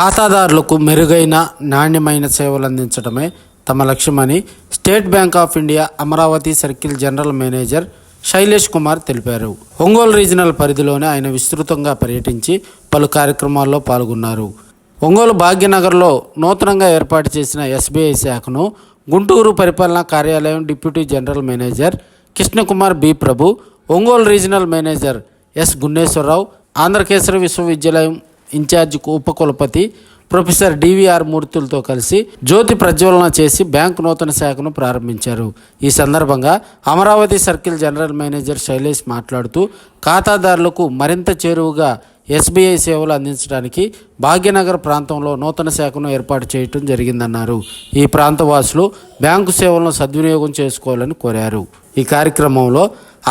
ఖాతాదారులకు మెరుగైన నాణ్యమైన సేవలు అందించడమే తమ లక్ష్యమని State Bank of India Amaravati circle general manager Shailesh Kumar తెలిపారు. ఒంగోలు రీజనల్ పరిధిలోనే ఆయన విస్తృతంగా పర్యటించి పలు కార్యక్రమాల్లో పాల్గొన్నారు. ఒంగోలు భాగ్యనగర్లో నూతనంగా ఏర్పాటు చేసిన ఎస్బీఐ శాఖను గుంటూరు పరిపాలనా కార్యాలయం deputy general manager Krishnakumar B Prabhu Ongole regional manager S Gunneswararao ఆంధ్రకేశ్వర విశ్వవిద్యాలయం ఇన్ఛార్జ్ ఉపకులపతి ప్రొఫెసర్ డివిఆర్ మూర్తులతో కలిసి జ్యోతి ప్రజ్వలన చేసి బ్యాంకు నూతన శాఖను ప్రారంభించారు. ఈ సందర్భంగా Amaravati circle general manager Shailesh మాట్లాడుతూ ఖాతాదారులకు మరింత చేరువుగా ఎస్బీఐ సేవలు అందించడానికి భాగ్యనగర్ ప్రాంతంలో నూతన శాఖను ఏర్పాటు చేయటం జరిగిందన్నారు. ఈ ప్రాంతవాసులు బ్యాంకు సేవలను సద్వినియోగం చేసుకోవాలని కోరారు. ఈ కార్యక్రమంలో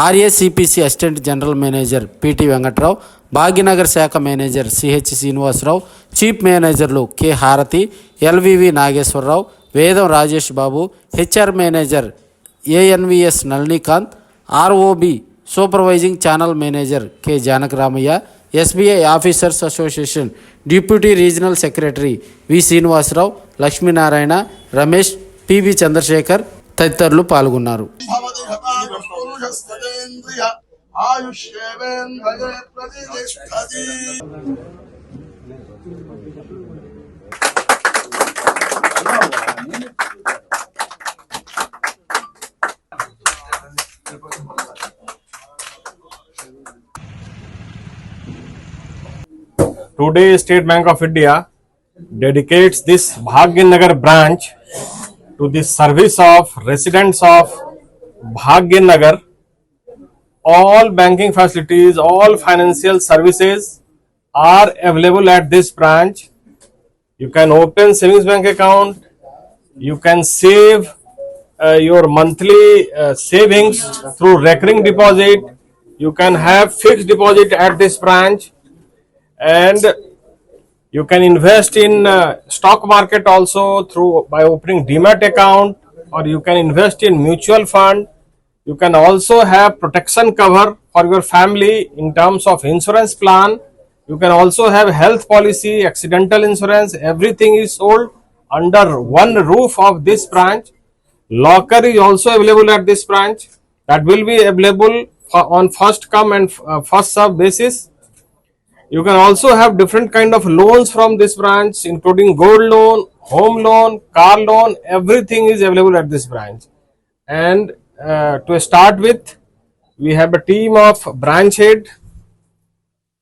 RACPC assistant general manager PT Venkatrao Bhagyanagar శాఖ మేనేజర్ సిహెచ్ శ్రీనివాసరావు చీఫ్ మేనేజర్లు K Harathi LVV Nageswararao Vedam Rajesh Babu HR manager ANVS Nalinikanth ROB supervising channel manager K Janakaramaiah SBI officers association deputy regional secretary V Srinivasarao Lakshminarayana Ramesh PV Chandrasekhar తదితరులు పాల్గొన్నారు. ఆయుష్యేవేంద్రయే ప్రతిష్టతి. Today, State Bank of India dedicates this Bhagyanagar branch to the service of residents of Bhagyanagar. All banking facilities, all financial services are available at this branch. You can open savings bank account. You can save uh, your monthly uh, savings through recurring deposit. You can have fixed deposit at this branch and you can invest in uh, stock market also through by opening demat account or you can invest in mutual fund. You can also have protection cover for your family in terms of insurance plan. You can also have health policy accidental insurance everything is sold under one roof of this branch. Locker is also available at this branch. That will be available on first come and uh, first serve basis you can also have different kind of loans from this branch, including gold loan, home loan, car loan. Everything is available at this branch. And uh, to start with, we have a team of branch head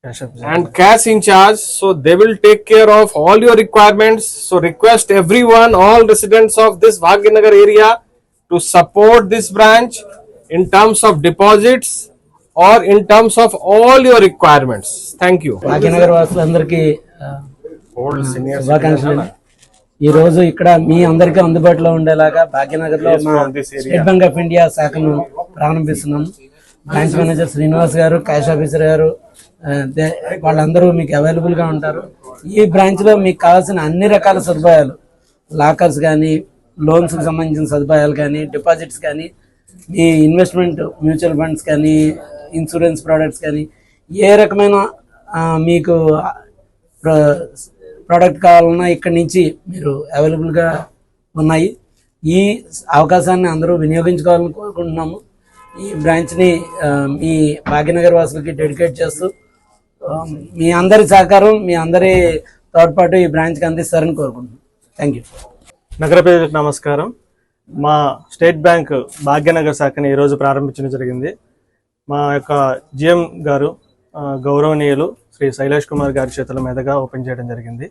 and cash in charge. So they will take care of all your requirements. So request everyone, all residents of this Bhagyanagar area, to support this branch in terms of deposits are in terms of all your requirements thank you Bhagyanagar వాసులందరికీ శుభాకాంక్షలు. ఈ రోజు ఇక్కడ మీ అందరికీ అందుబాటులో ఉండేలాగా భాగ్యనగర్లో మా state Bank of India శాఖను ప్రారంభిస్తున్నాం. Branch manager Srinivas గారు క్యాష్ ఆఫీసర్ గారు దే- వాళ్ళందరూ మీకు అవైలబుల్గా ఉంటారు. ఈ బ్రాంచ్లో మీకు కావాల్సిన అన్ని రకాల సదుపాయాలు లాకర్స్ కానీ లోన్స్కి సంబంధించిన సదుపాయాలు కానీ డిపాజిట్స్ కానీ మీ ఇన్వెస్ట్మెంట్ మ్యూచువల్ ఫండ్స్ కానీ ఇన్సూరెన్స్ ప్రోడక్ట్స్ కానీ ఏ రకమైన మీకు ప్రోడక్ట్ కావాలన్నా ఇక్కడి నుంచి మీరు అవైలబుల్గా ఉన్నాయి. ఈ అవకాశాన్ని అందరూ వినియోగించుకోవాలని కోరుకుంటున్నాము. ఈ బ్రాంచ్ని మీ భాగ్యనగర్ వాసులకి డెడికేట్ చేస్తూ మీ అందరి సహకారం మీ అందరి తోడ్పాటు ఈ బ్రాంచ్కి అందిస్తారని కోరుకుంటున్నాం. థ్యాంక్ యూ నగర ప్రజలకు నమస్కారం. మా స్టేట్ బ్యాంక్ భాగ్యనగర్ శాఖని ఈరోజు ప్రారంభించడం జరిగింది. మా యొక్క జిఎం గారు గౌరవనీయులు శ్రీ శైలేష్ కుమార్ గారి చేతుల మీదుగా ఓపెన్ చేయడం జరిగింది.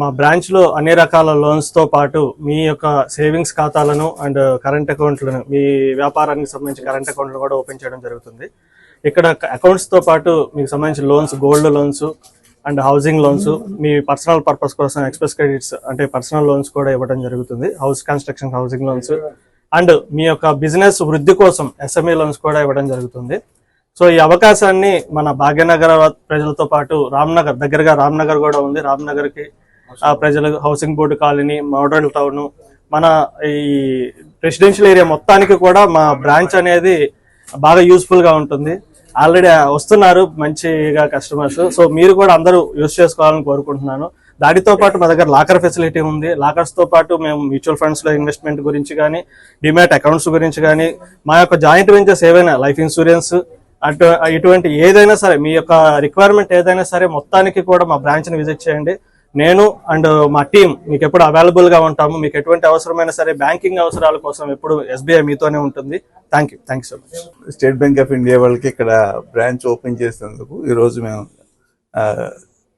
మా బ్రాంచ్లో అన్ని రకాల లోన్స్తో పాటు మీ యొక్క సేవింగ్స్ ఖాతాలను అండ్ కరెంట్ అకౌంట్లను మీ వ్యాపారానికి సంబంధించి కరెంట్ అకౌంట్లను కూడా ఓపెన్ చేయడం జరుగుతుంది. ఇక్కడ అకౌంట్స్తో పాటు మీకు సంబంధించిన loans gold loans and housing loans me personal purpose కోసం ఎక్స్ప్రెస్ క్రెడిట్స్ అంటే పర్సనల్ లోన్స్ కూడా ఇవ్వడం జరుగుతుంది. House construction housing loans and మీ యొక్క బిజినెస్ వృద్ధి కోసం ఎస్ఎంఏ లోన్స్ కూడా ఇవ్వడం జరుగుతుంది. సో ఈ అవకాశాన్ని మన భాగ్యనగర్ ప్రజలతో పాటు రామ్నగర్ దగ్గరగా రామ్నగర్ కూడా ఉంది. రామ్నగర్కి ఆ ప్రజలు housing board colony model town మన ఈ రెసిడెన్షియల్ ఏరియా మొత్తానికి కూడా మా బ్రాంచ్ అనేది బాగా యూస్ఫుల్గా ఉంటుంది. ఆల్రెడీ వస్తున్నారు మంచిగా కస్టమర్స్ సో మీరు కూడా అందరూ యూస్ చేసుకోవాలని కోరుకుంటున్నాను. దానితో పాటు మా దగ్గర లాకర్ ఫెసిలిటీ ఉంది. లాకర్స్తో పాటు మేము మ్యూచువల్ ఫండ్స్లో ఇన్వెస్ట్మెంట్ గురించి కానీ డిమాట్ అకౌంట్స్ గురించి కానీ మా యొక్క జాయింట్ వెంచర్స్ ఏవైనా లైఫ్ ఇన్సూరెన్స్ అటు ఇటువంటి ఏదైనా సరే మీ యొక్క రిక్వైర్మెంట్ ఏదైనా సరే మొత్తానికి కూడా మా బ్రాంచ్ని విజిట్ చేయండి. నేను అండ్ మా టీం మీకు ఎప్పుడు అవైలబుల్గా ఉంటాము. మీకు ఎటువంటి అవసరమైనా సరే బ్యాంకింగ్ అవసరాల కోసం ఎప్పుడు ఎస్బీఐ మీతోనే ఉంటుంది. Thank you thank you so much State Bank of India వాళ్ళకి ఇక్కడ బ్రాంచ్ ఓపెన్ చేసినందుకు ఈరోజు మేము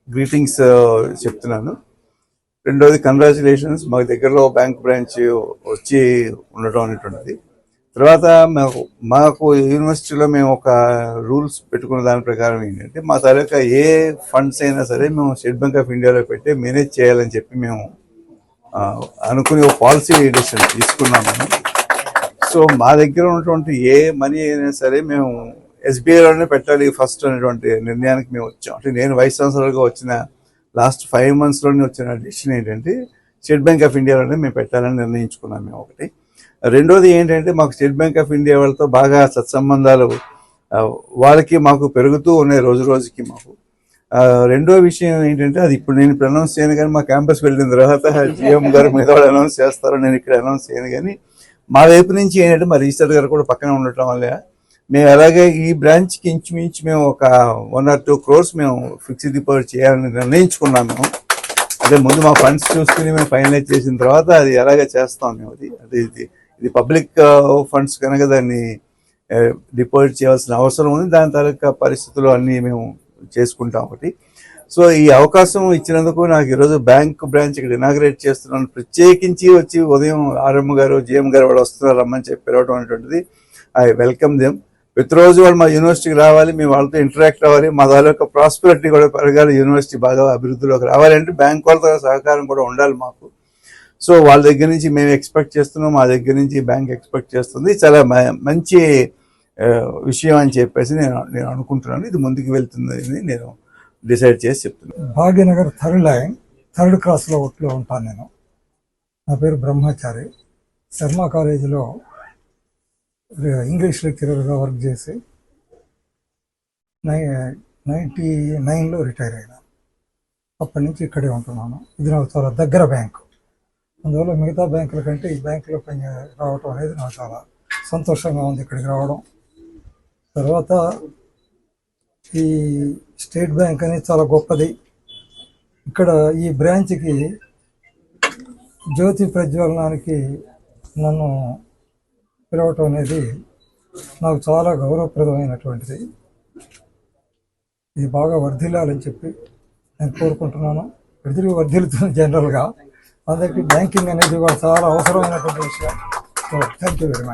గ్రీటింగ్స్ uh, చెప్తున్నాను. రెండోది కంగ్రాచులేషన్స్ మాకు దగ్గరలో బ్యాంక్ బ్రాంచ్ వచ్చి ఉండటం అనేటువంటిది. తర్వాత మాకు మాకు యూనివర్సిటీలో మేము ఒక రూల్స్ పెట్టుకున్న దాని ప్రకారం ఏంటంటే మా తాలూకా ఏ ఫండ్స్ అయినా సరే మేము స్టేట్ బ్యాంక్ ఆఫ్ ఇండియాలో పెట్టి మేనేజ్ చేయాలని చెప్పి మేము అనుకుని ఒక పాలసీ డిసిషన్ తీసుకున్నాము. సో మా దగ్గర ఉన్నటువంటి ఏ మనీ అయినా సరే మేము ఎస్బీఐలోనే పెట్టాలి ఫస్ట్ అనేటువంటి నిర్ణయానికి మేము వచ్చాం. అంటే నేను వైస్ ఛాన్సలర్గా వచ్చిన లాస్ట్ ఫైవ్ మంత్స్లోనే వచ్చిన డిసిషన్ ఏంటంటే స్టేట్ బ్యాంక్ ఆఫ్ ఇండియాలోనే మేము పెట్టాలని నిర్ణయించుకున్నాం మేము ఒకటి. రెండోది ఏంటంటే మాకు స్టేట్ బ్యాంక్ ఆఫ్ ఇండియా వాళ్ళతో బాగా సత్సంబంధాలు వాళ్ళకి మాకు పెరుగుతూ ఉన్నాయి రోజు రోజుకి మాకు. రెండో విషయం ఏంటంటే అది ఇప్పుడు నేను ఇప్పుడు అనౌన్స్ చేయను కానీ మా క్యాంపస్ వెళ్ళిన తర్వాత జిఎం గారు మీద వాళ్ళు అనౌన్స్ చేస్తారు నేను ఇక్కడ అనౌన్స్ చేయను కానీ మా వైపు నుంచి ఏంటంటే మా రిజిస్టర్ గారు కూడా పక్కన ఉండటం వల్ల మేము అలాగే ఈ బ్రాంచ్కి ఇంచుమించు మేము ఒక వన్ ఆర్ టూ క్రోర్స్ మేము ఫిక్స్డ్ డిపాజిట్ చేయాలని నిర్ణయించుకున్నాం మేము అదే ముందు మా ఫండ్స్ చూసుకుని మేము ఫైనలైజ్ చేసిన తర్వాత అది ఎలాగ చేస్తాం మేము అది. అది ఇది ఇది పబ్లిక్ ఫండ్స్ uh, కనుక దాన్ని uh, డిపాజిట్ చేయాల్సిన అవసరం ఉంది. దాని తాలూకా పరిస్థితులు అన్నీ మేము చేసుకుంటాం ఒకటి. సో ఈ అవకాశం ఇచ్చినందుకు నాకు ఈరోజు బ్యాంక్ బ్రాంచ్ ఇక్కడ ఇనాగ్రేట్ చేస్తున్నాను. ప్రత్యేకించి వచ్చి ఉదయం ఆర్ఎం గారు జిఎం గారు వాళ్ళు వస్తున్నారు రమ్మని చెప్పి పిలవడం అనేటువంటిది. ఐ వెల్కమ్ దెమ్ ప్రతిరోజు వాళ్ళు మా యూనివర్సిటీకి రావాలి మేము వాళ్ళతో ఇంటరాక్ట్ అవ్వాలి మా దాని యొక్క ప్రాస్పెరిటీ కూడా పెరగాలి యూనివర్సిటీ బాగా అభివృద్ధిలోకి రావాలి అంటే బ్యాంక్ వాళ్ళతో సహకారం కూడా ఉండాలి మాకు. సో వాళ్ళ దగ్గర నుంచి మేము ఎక్స్పెక్ట్ చేస్తున్నాం మా దగ్గర నుంచి బ్యాంక్ ఎక్స్పెక్ట్ చేస్తుంది. చాలా మ- మంచి విషయం అని చెప్పేసి నేను నేను అనుకుంటున్నాను. ఇది ముందుకు వెళ్తుంది అని నేను డిసైడ్ చేసి చెప్తున్నాను. భాగ్యనగర్ థర్డ్ లైన్ థర్డ్ క్రాస్లో ఒట్లో ఉంటాను నేను. నా పేరు బ్రహ్మచారి. శర్మ కాలేజీలో ఇంగ్లీష్ లెక్చరర్గా వర్క్ చేసి నై నైంటీ నైన్లో రిటైర్ అయినాను అప్పటి నుంచి ఇక్కడే ఉంటున్నాను. ఇది నాకు చాలా దగ్గర బ్యాంకు అందువల్ల మిగతా బ్యాంకుల కంటే ఈ బ్యాంకులో పని రావటం అనేది నాకు చాలా సంతోషంగా ఉంది ఇక్కడికి రావడం. తర్వాత ఈ స్టేట్ బ్యాంక్ అనేది చాలా గొప్పది. ఇక్కడ ఈ బ్రాంచ్కి జ్యోతి ప్రజ్వలనానికి నన్ను పిలవటం అనేది నాకు చాలా గౌరవప్రదమైనటువంటిది. ఇది బాగా వర్ధిల్లాలని చెప్పి నేను కోరుకుంటున్నాను. ప్రజలు వర్ధిల్లుతుంది జనరల్గా అందరికీ బ్యాంకింగ్ అనేది కూడా చాలా అవసరమైనటువంటి విషయం. So thank you very much